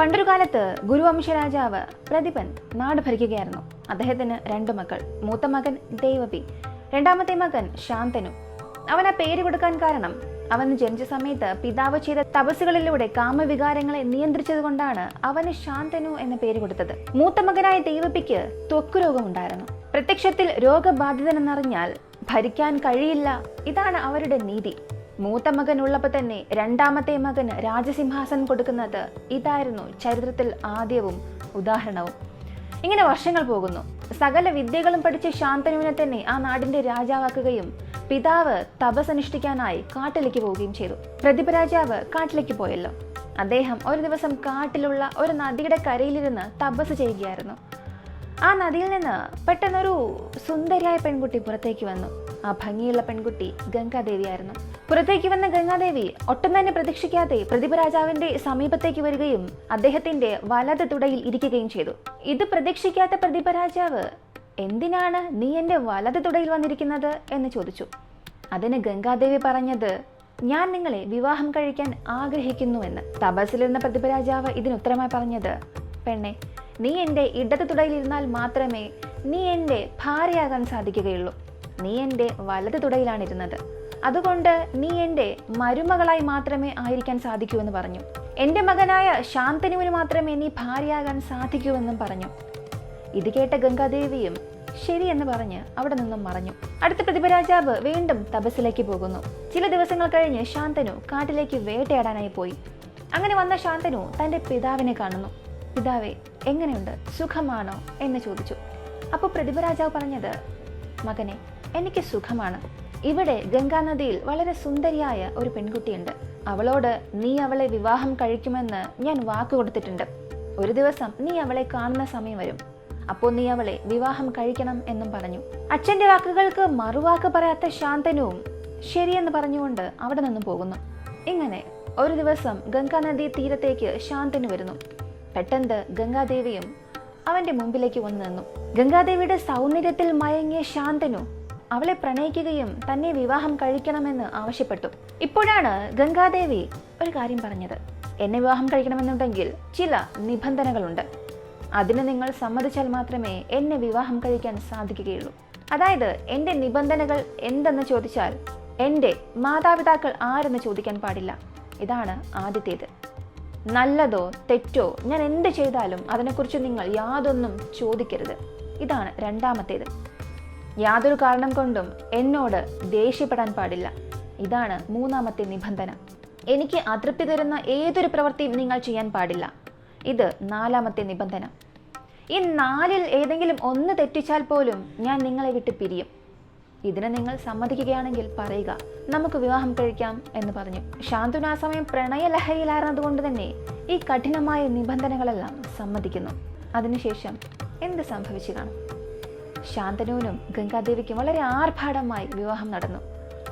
പണ്ടൊരു കാലത്ത് ഗുരുവംശരാജാവ് പ്രതിപൻ നാട് ഭരിക്കുകയായിരുന്നു. അദ്ദേഹത്തിന് രണ്ട് മക്കൾ മൂത്ത മകൻ ദേവപി രണ്ടാമത്തെ മകൻ ശാന്തനു. അവൻ ആ പേര് കൊടുക്കാൻ കാരണം അവൻ ജനിച്ച സമയത്ത് പിതാവ് ചെയ്ത തപസ്സുകളിലൂടെ കാമവികാരങ്ങളെ നിയന്ത്രിച്ചതുകൊണ്ടാണ് അവന് ശാന്തനു എന്ന പേര് കൊടുത്തത്. മൂത്ത മകനായ ദേവപിക്ക് ത്വക്ക് രോഗമുണ്ടായിരുന്നു. പ്രത്യക്ഷത്തിൽ രോഗബാധിതനെന്നറിഞ്ഞാൽ ഭരിക്കാൻ കഴിയില്ല. ഇതാണ് അവരുടെ നീതി. മൂത്ത മകൻ ഉള്ളപ്പോൾ തന്നെ രണ്ടാമത്തെ മകന് രാജസിംഹാസനം കൊടുക്കുന്നത് ഇതായിരുന്നു ചരിത്രത്തിൽ ആദ്യവും ഉദാഹരണവും. ഇങ്ങനെ വർഷങ്ങൾ പോകുന്നു. സകല വിദ്യകളും പഠിച്ച ശാന്തനുവിനെ തന്നെ ആ നാടിന്റെ രാജാവാക്കുകയും പിതാവ് തപസനുഷ്ഠിക്കാനായി കാട്ടിലേക്ക് പോവുകയും ചെയ്തു. പ്രതിപരാജാവ് കാട്ടിലേക്ക് പോയല്ലോ. അദ്ദേഹം ഒരു ദിവസം കാട്ടിലുള്ള ഒരു നദിയുടെ കരയിലിരുന്ന് തപസ് ചെയ്യുകയായിരുന്നു. ആ നദിയിൽ നിന്ന് പെട്ടെന്നൊരു സുന്ദരിയായ പെൺകുട്ടി പുറത്തേക്ക് വന്നു. ആ ഭംഗിയുള്ള പെൺകുട്ടി ഗംഗാദേവിയായിരുന്നു. പുറത്തേക്ക് വന്ന ഗംഗാദേവി ഒട്ടും തന്നെ പ്രതീക്ഷിക്കാതെ പ്രതിഭ രാജാവിന്റെ സമീപത്തേക്ക് വരികയും അദ്ദേഹത്തിന്റെ വലത് തുടയിൽ ഇരിക്കുകയും ചെയ്തു. ഇത് പ്രതീക്ഷിക്കാത്ത പ്രതിഭ രാജാവ് എന്തിനാണ് നീ എന്റെ വലത് തുടയിൽ വന്നിരിക്കുന്നത്? എന്ന് ചോദിച്ചു. അതിന് ഗംഗാദേവി പറഞ്ഞത് ഞാൻ നിങ്ങളെ വിവാഹം കഴിക്കാൻ ആഗ്രഹിക്കുന്നുവെന്ന്. തപസ്സിലിരുന്ന പ്രതിഭ രാജാവ് ഇതിന് ഉത്തരമായി പറഞ്ഞത് പെണ്ണെ നീ എന്റെ ഇടത് തുടയിലിരുന്നാൽ മാത്രമേ നീ എന്റെ ഭാര്യയാകാൻ സാധിക്കുകയുള്ളൂ. നീ എന്റെ വലത് തുടയിലാണ് ഇരുന്നത് അതുകൊണ്ട് നീ എന്റെ മരുമകളായി മാത്രമേ ആയിരിക്കാൻ സാധിക്കൂ എന്ന് പറഞ്ഞു. എന്റെ മകനായ ശാന്തനുവിന് മാത്രമേ നീ ഭാര്യയാകാൻ സാധിക്കൂ എന്നും പറഞ്ഞു. ഇത് കേട്ട ഗംഗാദേവിയും ശരിയെന്ന് പറഞ്ഞ് അവിടെ നിന്നും മറഞ്ഞു. അടുത്ത പ്രതിഭരാജാവ് വീണ്ടും തപസ്സിലേക്ക് പോകുന്നു. ചില ദിവസങ്ങൾ കഴിഞ്ഞ് ശാന്തനു കാട്ടിലേക്ക് വേട്ടയാടാനായി പോയി. അങ്ങനെ വന്ന ശാന്തനു തന്റെ പിതാവിനെ കാണുന്നു. പിതാവേ എങ്ങനെയുണ്ട്? സുഖമാണോ? എന്ന് ചോദിച്ചു. അപ്പോൾ പ്രതിഭരാജാവ് പറഞ്ഞത് മകനെ എനിക്ക് സുഖമാണ്. ഇവിടെ ഗംഗാനദിയിൽ വളരെ സുന്ദരിയായ ഒരു പെൺകുട്ടിയുണ്ട്. അവളോട് നീ അവളെ വിവാഹം കഴിക്കുമെന്ന് ഞാൻ വാക്ക് കൊടുത്തിട്ടുണ്ട്. ഒരു ദിവസം നീ അവളെ കാണുന്ന സമയം വരും. അപ്പോൾ നീ അവളെ വിവാഹം കഴിക്കണം എന്നും പറഞ്ഞു. അച്ഛന്റെ വാക്കുകൾക്ക് മറുവാക്ക് പറയാത്ത ശാന്തനുവും ശരിയെന്ന് പറഞ്ഞുകൊണ്ട് അവിടെ നിന്നും പോകുന്നു. ഇങ്ങനെ ഒരു ദിവസം ഗംഗാനദി തീരത്തേക്ക് ശാന്തനു വരുന്നു. പെട്ടെന്ന് ഗംഗാദേവിയും അവന്റെ മുമ്പിലേക്ക് വന്നു നിന്നു. ഗംഗാദേവിയുടെ സൗന്ദര്യത്തിൽ മയങ്ങിയ ശാന്തനു അവളെ പ്രണയിക്കുകയും തന്നെ വിവാഹം കഴിക്കണമെന്ന് ആവശ്യപ്പെട്ടു. ഇപ്പോഴാണ് ഗംഗാദേവി ഒരു കാര്യം പറഞ്ഞത്. എന്നെ വിവാഹം കഴിക്കണമെന്നുണ്ടെങ്കിൽ ചില നിബന്ധനകളുണ്ട്. അതിന് നിങ്ങൾ സമ്മതിച്ചാൽ മാത്രമേ എന്നെ വിവാഹം കഴിക്കാൻ സാധിക്കുകയുള്ളൂ. അതായത് എന്റെ നിബന്ധനകൾ എന്തെന്ന് ചോദിച്ചാൽ എന്റെ മാതാപിതാക്കൾ ആരെന്ന് ചോദിക്കാൻ പാടില്ല. ഇതാണ് ആദ്യത്തേത്. നല്ലതോ തെറ്റോ ഞാൻ എന്ത് ചെയ്താലും അതിനെക്കുറിച്ച് നിങ്ങൾ യാതൊന്നും ചോദിക്കരുത്. ഇതാണ് രണ്ടാമത്തേത്. യാതൊരു കാരണം കൊണ്ടും എന്നോട് ദേഷ്യപ്പെടാൻ പാടില്ല. ഇതാണ് മൂന്നാമത്തെ നിബന്ധന. എനിക്ക് അതൃപ്തി തരുന്ന ഏതൊരു പ്രവൃത്തിയും നിങ്ങൾ ചെയ്യാൻ പാടില്ല. ഇത് നാലാമത്തെ നിബന്ധന. ഈ നാലിൽ ഏതെങ്കിലും ഒന്ന് തെറ്റിച്ചാൽ പോലും ഞാൻ നിങ്ങളെ വിട്ട് പിരിയും. ഇതിന് നിങ്ങൾ സമ്മതിക്കുകയാണെങ്കിൽ പറയുക നമുക്ക് വിവാഹം കഴിക്കാം എന്ന് പറഞ്ഞു. ശാന്തുന ആ സമയം പ്രണയലഹരിയിലായിരുന്നതുകൊണ്ട് തന്നെ ഈ കഠിനമായ നിബന്ധനകളെല്ലാം സമ്മതിക്കുന്നു. അതിനുശേഷം എന്ത് സംഭവിച്ചു കാണും? ശാന്തനുവിനും ഗംഗാദേവിക്കും വളരെ ആർഭാടമായി വിവാഹം നടന്നു.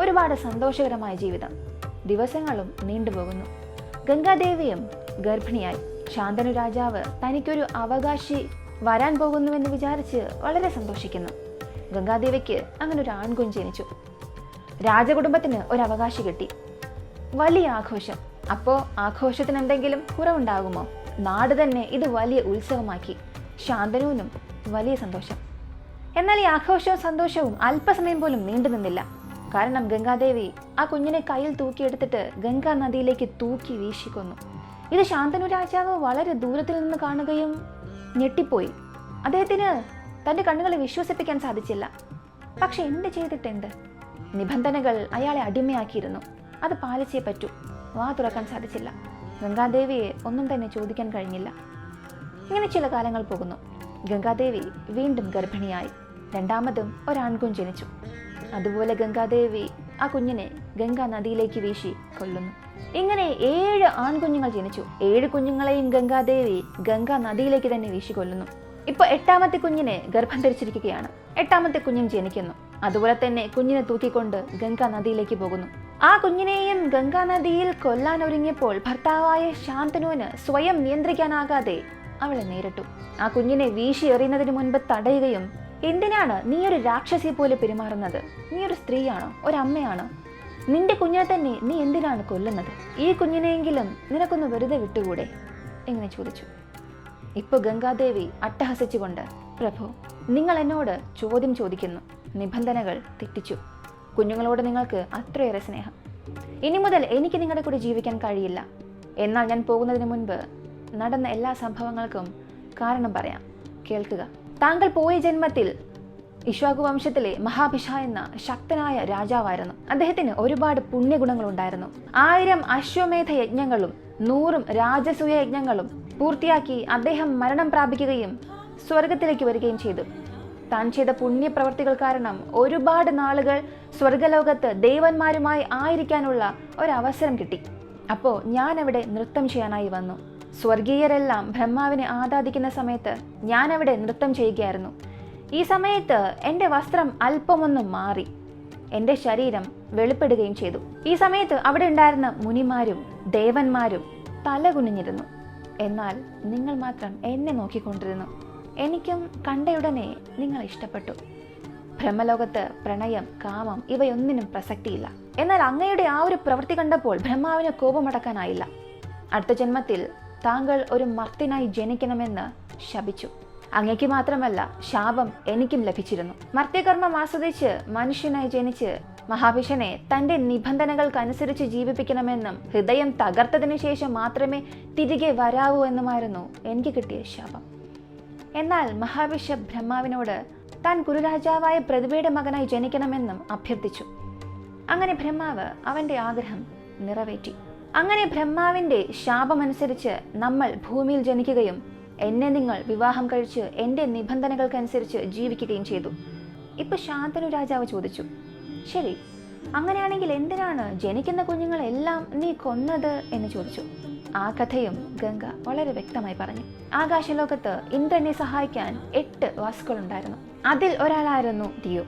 ഒരുപാട് സന്തോഷകരമായ ജീവിതം. ദിവസങ്ങളും നീണ്ടുപോകുന്നു. ഗംഗാദേവിയും ഗർഭിണിയായി. ശാന്തനു രാജാവ് തനിക്കൊരു അവകാശി വരാൻ പോകുന്നുവെന്ന് വിചാരിച്ച് വളരെ സന്തോഷിക്കുന്നു. ഗംഗാദേവിക്ക് അങ്ങനെ ഒരു ആൺകുഞ്ഞ് ജനിച്ചു. രാജകുടുംബത്തിന് ഒരു അവകാശി കിട്ടി. വലിയ ആഘോഷം. അപ്പോൾ ആഘോഷത്തിന് എന്തെങ്കിലും കുറവുണ്ടാകുമോ? നാട് തന്നെ ഇത് വലിയ ഉത്സവമാക്കി. ശാന്തനുവിനും വലിയ സന്തോഷം. എന്നാൽ ഈ ആഘോഷവും സന്തോഷവും അല്പസമയം പോലും നീണ്ടു നിന്നില്ല. കാരണം ഗംഗാദേവി ആ കുഞ്ഞിനെ കയ്യിൽ തൂക്കിയെടുത്തിട്ട് ഗംഗാ നദിയിലേക്ക് തൂക്കി വീശിക്കൊന്നു. ഇത് ശാന്തനു രാജാവ് വളരെ ദൂരത്തിൽ നിന്ന് കാണുകയും ഞെട്ടിപ്പോയി. അദ്ദേഹത്തിന് തന്റെ കണ്ണുകളെ വിശ്വസിപ്പിക്കാൻ സാധിച്ചില്ല. പക്ഷെ എന്ത് ചെയ്തിട്ടുണ്ട് നിബന്ധനകൾ അയാളെ അടിമയാക്കിയിരുന്നു. അത് പാലിച്ചേ പറ്റൂ. വാ തുറക്കാൻ സാധിച്ചില്ല. ഗംഗാദേവിയെ ഒന്നും തന്നെ ചോദിക്കാൻ കഴിഞ്ഞില്ല. ഇങ്ങനെ ചില കാലങ്ങൾ പോകുന്നു. ഗംഗാദേവി വീണ്ടും ഗർഭിണിയായി. രണ്ടാമതും ഒരാൺകുഞ്ഞ് ജനിച്ചു. അതുപോലെ ഗംഗാദേവി ആ കുഞ്ഞിനെ ഗംഗാ നദിയിലേക്ക് വീശി കൊല്ലുന്നു. ഇങ്ങനെ ഏഴ് ആൺകുഞ്ഞുങ്ങൾ ജനിച്ചു. ഏഴ് കുഞ്ഞുങ്ങളെയും ഗംഗാദേവി ഗംഗാ നദിയിലേക്ക് തന്നെ വീശി കൊല്ലുന്നു. ഇപ്പൊ എട്ടാമത്തെ കുഞ്ഞിനെ ഗർഭം ധരിച്ചിരിക്കുകയാണ്. എട്ടാമത്തെ കുഞ്ഞും ജനിക്കുന്നു. അതുപോലെ തന്നെ കുഞ്ഞിനെ തൂക്കിക്കൊണ്ട് ഗംഗാ നദിയിലേക്ക് പോകുന്നു. ആ കുഞ്ഞിനെയും ഗംഗാ നദിയിൽ കൊല്ലാൻ ഒരുങ്ങിയപ്പോൾ ഭർത്താവായ ശാന്തനുവിന് സ്വയം നിയന്ത്രിക്കാനാകാതെ അവളെ നേരിട്ടു. ആ കുഞ്ഞിനെ വീശി എറിയുന്നതിന് മുൻപ് തടയുകയും എന്തിനാണ് നീ ഒരു രാക്ഷസി പോലെ പെരുമാറുന്നത്? നീ ഒരു സ്ത്രീയാണോ? ഒരമ്മയാണോ നിന്റെ കുഞ്ഞിനെ തന്നെ നീ എന്തിനാണ് കൊല്ലുന്നത്? ഈ കുഞ്ഞിനെയെങ്കിലും നിനക്കൊന്ന് വെറുതെ വിട്ടുകൂടെ? എങ്ങനെ ചോദിച്ചു. ഇപ്പോൾ ഗംഗാദേവി അട്ടഹസിച്ചുകൊണ്ട് പ്രഭു നിങ്ങൾ എന്നോട് ചോദ്യം ചോദിക്കുന്നു. നിബന്ധനകൾ തെറ്റിച്ചു. കുഞ്ഞുങ്ങളോട് നിങ്ങൾക്ക് അത്രയേറെ സ്നേഹം. ഇനി മുതൽ എനിക്ക് നിങ്ങളുടെ കൂടെ ജീവിക്കാൻ കഴിയില്ല. എന്നാൽ ഞാൻ പോകുന്നതിന് മുൻപ് നടന്ന എല്ലാ സംഭവങ്ങൾക്കും കാരണം പറയാം. കേൾക്കുക. താങ്കൾ പോയ ജന്മത്തിൽ ഇഷ്വാകു വംശത്തിലെ മഹാഭിഷ എന്ന ശക്തനായ രാജാവായിരുന്നു. അദ്ദേഹത്തിന് ഒരുപാട് പുണ്യഗുണങ്ങൾ ഉണ്ടായിരുന്നു ആയിരം അശ്വമേധ യജ്ഞങ്ങളും നൂറും രാജസൂയ യജ്ഞങ്ങളും പൂർത്തിയാക്കി അദ്ദേഹം മരണം പ്രാപിക്കുകയും സ്വർഗത്തിലേക്ക് വരികയും ചെയ്തു. താൻ ചെയ്ത പുണ്യപ്രവർത്തികൾ കാരണം ഒരുപാട് നാളുകൾ സ്വർഗലോകത്ത് ദേവന്മാരുമായി ആയിരിക്കാനുള്ള ഒരവസരം കിട്ടി. അപ്പോൾ ഞാൻ അവിടെ നൃത്തം ചെയ്യാനായി വന്നു. സ്വർഗീയരെല്ലാം ബ്രഹ്മാവിനെ ആരാധിക്കുന്ന സമയത്ത് ഞാൻ അവിടെ നൃത്തം ചെയ്യുകയായിരുന്നു. ഈ സമയത്ത് എന്റെ വസ്ത്രം അല്പമൊന്ന് മാറി. എന്റെ ശരീരം വെളിപ്പെടുകയും ചെയ്തു. ഈ സമയത്ത് അവിടെ ഉണ്ടായിരുന്ന മുനിമാരും ദേവന്മാരും തല കുനിഞ്ഞിരുന്നു. എന്നാൽ നിങ്ങൾ മാത്രം എന്നെ നോക്കിക്കൊണ്ടിരുന്നു. എനിക്കും കണ്ടയുടനെ നിങ്ങൾ ഇഷ്ടപ്പെട്ടു. ബ്രഹ്മലോകത്ത് പ്രണയം കാമം ഇവയൊന്നിനും പ്രസക്തിയില്ല. എന്നാൽ അങ്ങയുടെ ആ ഒരു പ്രവൃത്തി കണ്ടപ്പോൾ ബ്രഹ്മാവിന് കോപമടക്കാനായില്ല. അടുത്ത ജന്മത്തിൽ താങ്കൾ ഒരു മർത്തിനായി ജനിക്കണമെന്ന് ശപിച്ചു. അങ്ങയ്ക്ക് മാത്രമല്ല ശാപം എനിക്കും ലഭിച്ചിരുന്നു. മർത്യകർമ്മം ആസ്വദിച്ച് മനുഷ്യനായി ജനിച്ച് മഹാഭിഷനെ തന്റെ നിബന്ധനകൾക്കനുസരിച്ച് ജീവിപ്പിക്കണമെന്നും ഹൃദയം തകർത്തതിനു ശേഷം മാത്രമേ തിരികെ വരാവൂ എന്നുമായിരുന്നു എനിക്ക് കിട്ടിയ ശാപം. എന്നാൽ മഹാവിഷ ബ്രഹ്മാവിനോട് താൻ കുരുരാജാവായ പ്രതിഭയുടെ മകനായി ജനിക്കണമെന്നും അഭ്യർത്ഥിച്ചു. അങ്ങനെ ബ്രഹ്മാവ് അവന്റെ ആഗ്രഹം നിറവേറ്റി. അങ്ങനെ ബ്രഹ്മാവിന്റെ ശാപമനുസരിച്ച് നമ്മൾ ഭൂമിയിൽ ജനിക്കുകയും എന്നെ നിങ്ങൾ വിവാഹം കഴിച്ച് എന്റെ നിബന്ധനകൾക്കനുസരിച്ച് ജീവിക്കുകയും ചെയ്തു. ഇപ്പൊ ശാന്തനു രാജാവ് ചോദിച്ചു ശരി അങ്ങനെയാണെങ്കിൽ എന്തിനാണ് ജനിക്കുന്ന കുഞ്ഞുങ്ങളെല്ലാം നീ കൊന്നത്? എന്ന് ചോദിച്ചു. ആ കഥയും ഗംഗ വളരെ വ്യക്തമായി പറഞ്ഞു. ആകാശലോകത്ത് ഇന്ദ്രനെ സഹായിക്കാൻ എട്ട് വസുക്കളുണ്ടായിരുന്നു. അതിൽ ഒരാളായിരുന്നു ദിയോ.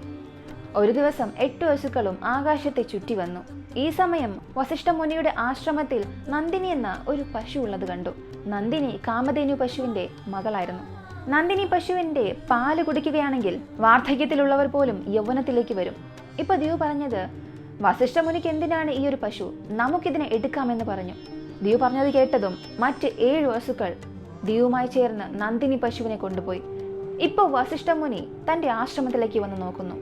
ഒരു ദിവസം എട്ട് വസുക്കളും ആകാശത്തെ ചുറ്റി വന്നു. ഈ സമയം വസിഷ്ഠമുനിയുടെ ആശ്രമത്തിൽ നന്ദിനി എന്ന ഒരു പശു ഉള്ളത് കണ്ടു. നന്ദിനി കാമധേനു പശുവിന്റെ മകളായിരുന്നു. നന്ദിനി പശുവിന്റെ പാൽ കുടിക്കുകയാണെങ്കിൽ വാർദ്ധക്യത്തിലുള്ളവർ പോലും യൗവനത്തിലേക്ക് വരും. ഇപ്പൊ ദിയു പറഞ്ഞത് വസിഷ്ഠമുനിക്ക് എന്തിനാണ് ഈ ഒരു പശു? നമുക്കിതിനെ എടുക്കാമെന്ന് പറഞ്ഞു. ദിയു പറഞ്ഞത് കേട്ടതും മറ്റ് ഏഴ് വസുക്കൾ ദിയുവുമായി ചേർന്ന് നന്ദിനി പശുവിനെ കൊണ്ടുപോയി. ഇപ്പോൾ വസിഷ്ഠമുനി തന്റെ ആശ്രമത്തിലേക്ക് വന്ന് നോക്കുന്നു.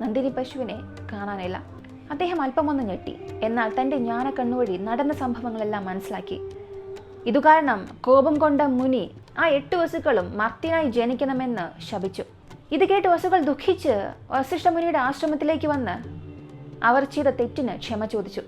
നന്ദിനി പശുവിനെ കാണാനില്ല. അദ്ദേഹം അല്പമൊന്ന് ഞെട്ടി. എന്നാൽ തന്റെ തന്റെ ജ്ഞാനക്കണ്ണുവഴി നടന്ന സംഭവങ്ങളെല്ലാം മനസ്സിലാക്കി. ഇതുകാരണം കോപം കൊണ്ട മുനി ആ എട്ട് വസുക്കളും മർത്തിനായി ജനിക്കണമെന്ന് ശപിച്ചു. ഇത് കേട്ട് വസുക്കൾ ദുഃഖിച്ച് വസിഷ്ഠമുനിയുടെ ആശ്രമത്തിലേക്ക് വന്ന് അവർ ചെയ്ത തെറ്റിന് ക്ഷമ ചോദിച്ചു.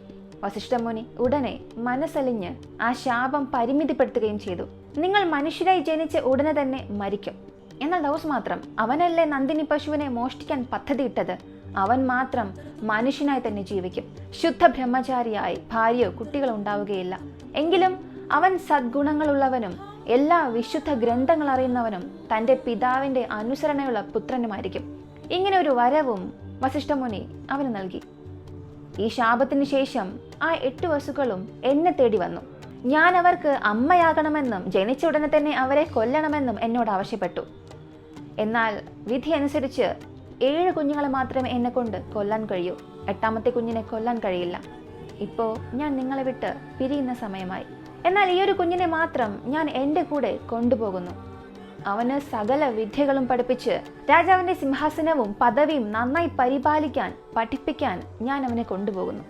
വസിഷ്ഠമുനി ഉടനെ മനസ്സലിഞ്ഞ് ആ ശാപം പരിമിതിപ്പെടുത്തുകയും ചെയ്തു. നിങ്ങൾ മനുഷ്യരായി ജനിച്ച് ഉടനെ തന്നെ മരിക്കും. എന്നാൽ ദൗസ് മാത്രം അവനല്ലേ നന്ദിനി പശുവിനെ മോഷ്ടിക്കാൻ പദ്ധതിയിട്ടത്? അവൻ മാത്രം മനുഷ്യനായി തന്നെ ജീവിക്കും. ശുദ്ധ ബ്രഹ്മചാരിയായി ഭാര്യയോ കുട്ടികളോ ഉണ്ടാവുകയില്ല. എങ്കിലും അവൻ സദ്ഗുണങ്ങളുള്ളവനും എല്ലാ വിശുദ്ധ ഗ്രന്ഥങ്ങൾ അറിയുന്നവനും തന്റെ പിതാവിന്റെ അനുസരണയുള്ള പുത്രനുമായിരിക്കും. ഇങ്ങനെ ഒരു വരവും വസിഷ്ഠമുനി അവന് നൽകി. ഈ ശാപത്തിന് ശേഷം ആ എട്ട് വസുക്കളും എന്നെ തേടി വന്നു. ഞാൻ അവർക്ക് അമ്മയാകണമെന്നും ജനിച്ച ഉടനെ തന്നെ അവരെ കൊല്ലണമെന്നും എന്നോട് ആവശ്യപ്പെട്ടു. എന്നാൽ വിധി അനുസരിച്ച് ഏഴ് കുഞ്ഞുങ്ങളെ മാത്രമേ എന്നെ കൊണ്ട് കൊല്ലാൻ കഴിയൂ. എട്ടാമത്തെ കുഞ്ഞിനെ കൊല്ലാൻ കഴിയില്ല. ഇപ്പോൾ ഞാൻ നിങ്ങളെ വിട്ട് പിരിയുന്ന സമയമായി. എന്നാൽ ഈ ഒരു കുഞ്ഞിനെ മാത്രം ഞാൻ എന്റെ കൂടെ കൊണ്ടുപോകുന്നു. അവന് സകല വിദ്യകളും പഠിപ്പിച്ച് രാജാവിന്റെ സിംഹാസനവും പദവിയും നന്നായി പരിപാലിക്കാൻ പഠിപ്പിക്കാൻ ഞാൻ അവനെ കൊണ്ടുപോകുന്നു.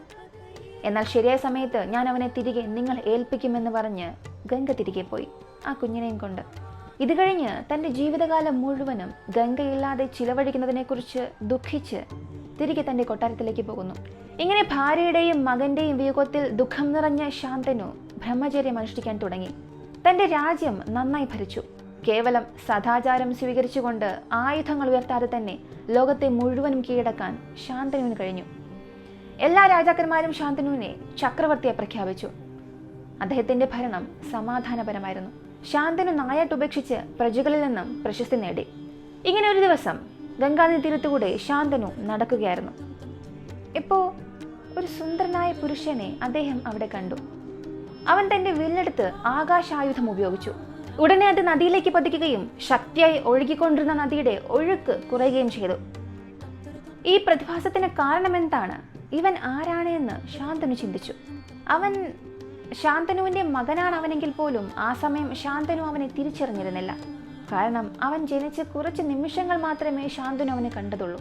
എന്നാൽ ശരിയായ സമയത്ത് ഞാൻ അവനെ തിരികെ നിങ്ങൾ ഏൽപ്പിക്കുമെന്ന് പറഞ്ഞ് ഗംഗ തിരികെ പോയി. ആ കുഞ്ഞിനെയും കൊണ്ട് ഇത് കഴിഞ്ഞ് തന്റെ ജീവിതകാലം മുഴുവനും ഗംഗയില്ലാതെ ചിലവഴിക്കുന്നതിനെക്കുറിച്ച് ദുഃഖിച്ച് തിരികെ തന്റെ കൊട്ടാരത്തിലേക്ക് പോകുന്നു. ഇങ്ങനെ ഭാര്യയുടെയും മകന്റെയും വിയോഗത്തിൽ ദുഃഖം നിറഞ്ഞ ശാന്തനു ബ്രഹ്മചര്യം അനുഷ്ഠിക്കാൻ തുടങ്ങി. തന്റെ രാജ്യം നന്നായി ഭരിച്ചു. കേവലം സദാചാരം സ്വീകരിച്ചുകൊണ്ട് ആയുധങ്ങൾ ഉയർത്താതെ തന്നെ ലോകത്തെ മുഴുവനും കീഴടക്കാൻ ശാന്തനുവിന് കഴിഞ്ഞു. എല്ലാ രാജാക്കന്മാരും ശാന്തനുവിനെ ചക്രവർത്തിയെ പ്രഖ്യാപിച്ചു. അദ്ദേഹത്തിന്റെ ഭരണം സമാധാനപരമായിരുന്നു. ശാന്തനു നായാട്ട് ഉപേക്ഷിച്ച് പ്രജകളിൽ നിന്നും പ്രശസ്തി നേടി. ഇങ്ങനെ ഒരു ദിവസം ഗംഗാനദി തീരത്തുകൂടെ ശാന്തനു നടക്കുകയായിരുന്നു. ഇപ്പോൾ ഒരു സുന്ദരനായ പുരുഷനെ അദ്ദേഹം അവിടെ കണ്ടു. അവൻ തന്റെ വില്ലെടുത്ത് ആകാശായുധം ഉപയോഗിച്ചു. ഉടനെ അത് നദിയിലേക്ക് പതിക്കുകയും ശക്തിയായി ഒഴുകിക്കൊണ്ടിരുന്ന നദിയുടെ ഒഴുക്ക് കുറയുകയും ചെയ്തു. ഈ പ്രതിഭാസത്തിന് കാരണമെന്താണ്? ഇവൻ ആരാണ് എന്ന് ശാന്തനു ചിന്തിച്ചു. അവൻ ശാന്തനുവിന്റെ മകനാണ് അവനെങ്കിൽ പോലും ആ സമയം ശാന്തനു അവനെ തിരിച്ചറിഞ്ഞിരുന്നില്ല. കാരണം അവൻ ജനിച്ച് കുറച്ച് നിമിഷങ്ങൾ മാത്രമേ ശാന്തനു അവനെ കണ്ടതുള്ളൂ.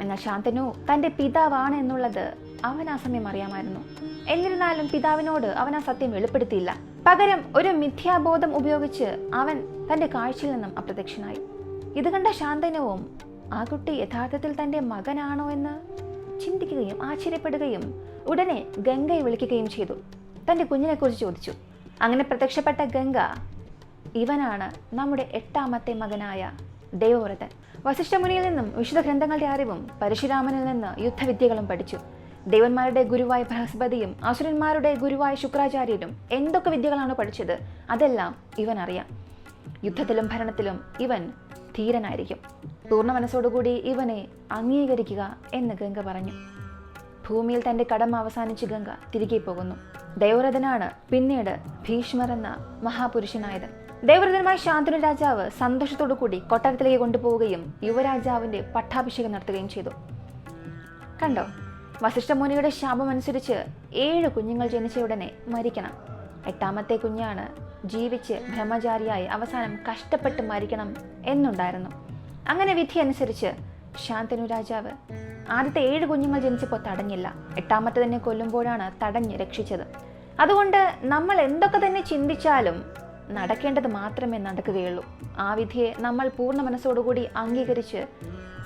എന്നാൽ ശാന്തനു തന്റെ പിതാവാണ് എന്നുള്ളത് അവൻ ആ സമയം അറിയാമായിരുന്നു. എന്നിരുന്നാലും പിതാവിനോട് അവൻ ആ സത്യം വെളിപ്പെടുത്തിയില്ല. പകരം ഒരു മിഥ്യാബോധം ഉപയോഗിച്ച് അവൻ തന്റെ കാഴ്ചയിൽ നിന്നും അപ്രത്യക്ഷനായി. ഇത് കണ്ട ശാന്തനുവും ആ കുട്ടി യഥാർത്ഥത്തിൽ തന്റെ മകനാണോ? എന്ന് ചിന്തിക്കുകയും ആശ്ചര്യപ്പെടുകയും ഉടനെ ഗംഗയെ വിളിക്കുകയും ചെയ്തു. തന്റെ കുഞ്ഞിനെക്കുറിച്ച് ചോദിച്ചു. അങ്ങനെ പ്രത്യക്ഷപ്പെട്ട ഗംഗ ഇവനാണ് നമ്മുടെ എട്ടാമത്തെ മകനായ ദേവവ്രതൻ. വസിഷ്ഠമുനിയിൽ നിന്നും വിശുദ്ധ ഗ്രന്ഥങ്ങളുടെ അറിവും പരശുരാമനിൽ നിന്ന് യുദ്ധവിദ്യകളും പഠിച്ചു. ദേവന്മാരുടെ ഗുരുവായ ബൃഹസ്പതിയും അസുരന്മാരുടെ ഗുരുവായ ശുക്രാചാര്യരും എന്തൊക്കെ വിദ്യകളാണ് പഠിച്ചത് അതെല്ലാം ഇവൻ അറിയാം യുദ്ധത്തിലും ഭരണത്തിലും ഇവൻ ധീരനായിരിക്കും. പൂർണ മനസ്സോടുകൂടി ഇവനെ അംഗീകരിക്കുക എന്ന് ഗംഗ പറഞ്ഞു. ഭൂമിയിൽ തന്റെ കടമ അവസാനിച്ച് ഗംഗ തിരികെ പോകുന്നു. ദേവവ്രതനാണ് പിന്നീട് ഭീഷ്മർ എന്ന മഹാപുരുഷനായത്. ദേവരഥനുമായി ശാന്തനു രാജാവ് സന്തോഷത്തോടു കൂടി കൊട്ടാരത്തിലേക്ക് കൊണ്ടുപോവുകയും യുവരാജാവിന്റെ പട്ടാഭിഷേകം നടത്തുകയും ചെയ്തു. കണ്ടോ? വസിഷ്ഠമുനിയുടെ ശാപമനുസരിച്ച് ഏഴ് കുഞ്ഞുങ്ങൾ ജനിച്ച ഉടനെ മരിക്കണം. എട്ടാമത്തെ കുഞ്ഞാണ് ജീവിച്ച് ബ്രഹ്മചാരിയായി അവസാനം കഷ്ടപ്പെട്ട് മരിക്കണം എന്നുണ്ടായിരുന്നു. അങ്ങനെ വിധി അനുസരിച്ച് ശാന്തനു രാജാവ്. ആദ്യത്തെ ഏഴ് കുഞ്ഞുങ്ങൾ ജനിച്ചപ്പോൾ തടഞ്ഞില്ല. എട്ടാമത്തെ തന്നെ കൊല്ലുമ്പോഴാണ് തടഞ്ഞ് രക്ഷിച്ചത്. അതുകൊണ്ട് നമ്മൾ എന്തൊക്കെ തന്നെ ചിന്തിച്ചാലും നടക്കേണ്ടത് മാത്രമേ നടക്കുകയുള്ളൂ. ആ വിധിയെ നമ്മൾ പൂർണ മനസ്സോടുകൂടി അംഗീകരിച്ച്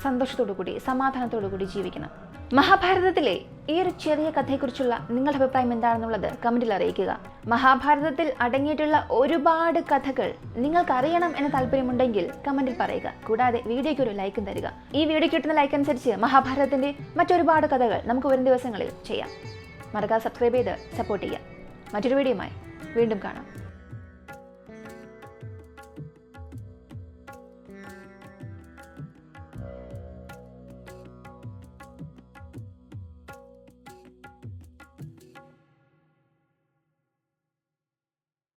സന്തോഷത്തോടു കൂടി സമാധാനത്തോടു കൂടി ജീവിക്കണം. മഹാഭാരതത്തിലെ ഈ ഒരു ചെറിയ കഥയെക്കുറിച്ചുള്ള നിങ്ങളുടെ അഭിപ്രായം എന്താണെന്നുള്ളത് കമന്റിൽ അറിയിക്കുക. മഹാഭാരതത്തിൽ അടങ്ങിയിട്ടുള്ള ഒരുപാട് കഥകൾ നിങ്ങൾക്ക് അറിയണം എന്ന താല്പര്യമുണ്ടെങ്കിൽ കമന്റിൽ പറയുക. കൂടാതെ വീഡിയോയ്ക്ക് ഒരു ലൈക്കും തരിക. ഈ വീഡിയോ കിട്ടുന്ന ലൈക്ക് അനുസരിച്ച് മഹാഭാരതത്തിന്റെ മറ്റൊരുപാട് കഥകൾ നമുക്ക് വരും ദിവസങ്ങളിൽ ചെയ്യാം. മറക്കാതെ സബ്സ്ക്രൈബ് ചെയ്ത് സപ്പോർട്ട് ചെയ്യാം മറ്റൊരു വീഡിയോയുമായി വീണ്ടും കാണാം.